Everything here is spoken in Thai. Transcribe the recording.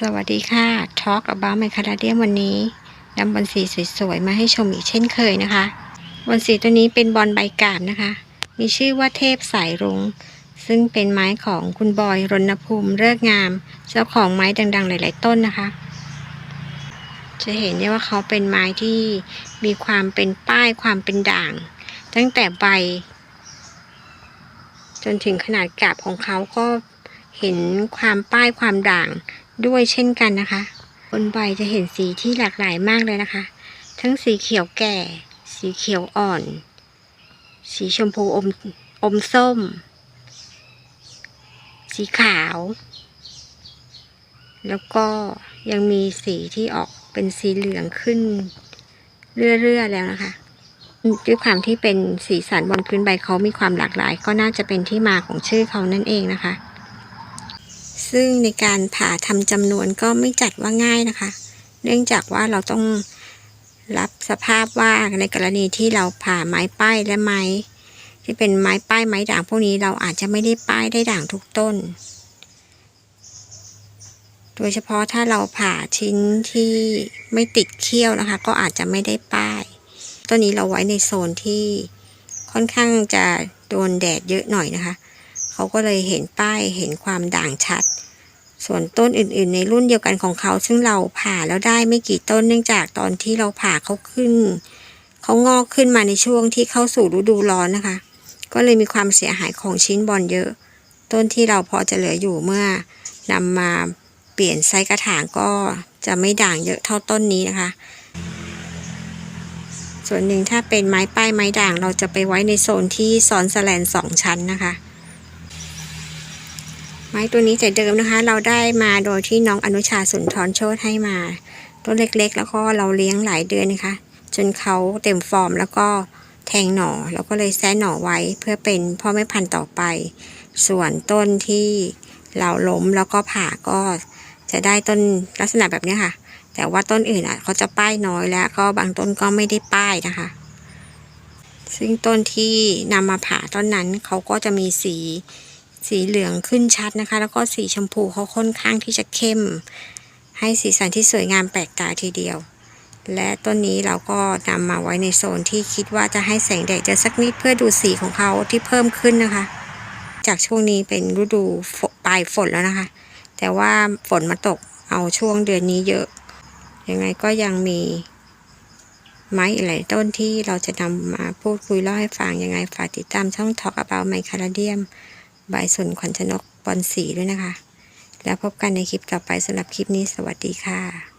สวัสดีค่ะ Talk about my c a r d i a m วันนี้นำบอลสีสวยๆ มาให้ชมอีกเช่นเคยนะคะ บอลสีตัวนี้เป็นบอลใบกาบนะคะ มีชื่อว่าเทพสายรุง้งซึ่งเป็นไม้ของคุณบอยรณภูมิเลิกงาม เจ้าของไม้ดังๆ หลายๆ ต้นนะคะ จะเห็นได้ว่าเขาเป็นไม้ที่มีความเป็นป้ายความเป็นด่าง ตั้งแต่ใบ จนถึงขนาดกาบของเขาก็เห็นความป้ายความด่าง ด้วยเช่นกันนะคะ บนใบจะเห็นสีที่หลากหลายมากเลยนะคะ ทั้งสีเขียวแก่ สีเขียวอ่อน สีชมพูอมอมส้ม สีขาว แล้วก็ยังมีสีที่ออกเป็นสีเหลืองขึ้น เรื่อยๆแล้วนะคะด้วยความที่เป็นสีสันบนพื้นใบเขามีความหลากหลาย ก็น่าจะเป็นที่มาของชื่อเขานั่นเองนะคะ ซึ่งในการผ่าทำจำนวนก็ไม่จัดว่าง่ายนะคะ เนื่องจากว่าเราต้องรับสภาพว่าในกรณีที่เราผ่าไม้ป้ายและไม้ที่เป็นไม้ป้ายไม้ด่างพวกนี้เราอาจจะไม่ได้ป้ายได้ด่างทุกต้น โดยเฉพาะถ้าเราผ่าชิ้นที่ไม่ติดเขี้ยวนะคะ ก็อาจจะไม่ได้ป้าย ต้นนี้เราไว้ในโซนที่ค่อนข้างจะโดนแดดเยอะหน่อยนะคะ เขาก็เลยเห็นป้ายเห็นความด่างชัด ส่วนต้นอื่นๆ ในรุ่นเดียวกันของเขา ซึ่งเราผ่าแล้วได้ไม่กี่ต้นเนื่องจากตอนที่เราผ่าเขาขึ้น เขางอกขึ้นมาในช่วงที่เข้าสู่ฤดูร้อนนะคะ ก็เลยมีความเสียหายของชิ้นบอลเยอะ ต้นที่เราพอจะเหลืออยู่เมื่อนำมาเปลี่ยนไซส์กระถางก็จะไม่ด่างเยอะเท่าต้นนี้นะคะ ส่วนหนึ่งถ้าเป็นไม้ป้ายไม้ด่างเราจะไปไว้ในโซนที่ซ้อนสแลนสองชั้นนะคะ ไม้ตัวนี้แต่เดิมนะคะ เราได้มาโดยที่น้องอนุชาสุนทรโชตให้มาต้นเล็กๆ แล้วก็เราเลี้ยงหลายเดือนนะคะ จนเขาเต็มฟอร์มแล้วก็แทงหน่อเราก็เลยแซะหน่อไว้เพื่อเป็นพ่อแม่พันธุ์ต่อไป ส่วนต้นที่เราล้มแล้วก็ผ่าก็จะได้ต้นลักษณะแบบนี้ค่ะ แต่ว่าต้นอื่นอะเขาจะป้ายน้อยแล้วก็บางต้นก็ไม่ได้ป้ายนะคะ ซึ่งต้นที่นำมาผ่าต้นนั้นเขาก็จะมีสี สีเหลืองขึ้นชัดนะคะ แล้วก็สีชมพูเขาค่อนข้างที่จะเข้ม ให้สีสันที่สวยงามแปลกตาทีเดียว และต้นนี้เราก็นำมาไว้ในโซนที่คิดว่าจะให้แสงแดดเยอะสักนิดเพื่อดูสีของเขาที่เพิ่มขึ้นนะคะ จากช่วงนี้เป็นฤดูปลายฝนแล้วนะคะ แต่ว่าฝนมาตกเอาช่วงเดือนนี้เยอะ ยังไงก็ยังมีไม้อีกหลายต้นที่เราจะนำมาพูดคุยเล่าให้ฟังยังไงฝากติดตามช่อง Talk About My c a r d i u m บายสนขวัญชนกบอลสีด้วยนะคะ แล้วพบกันในคลิปต่อไปสำหรับคลิปนี้สวัสดีค่ะ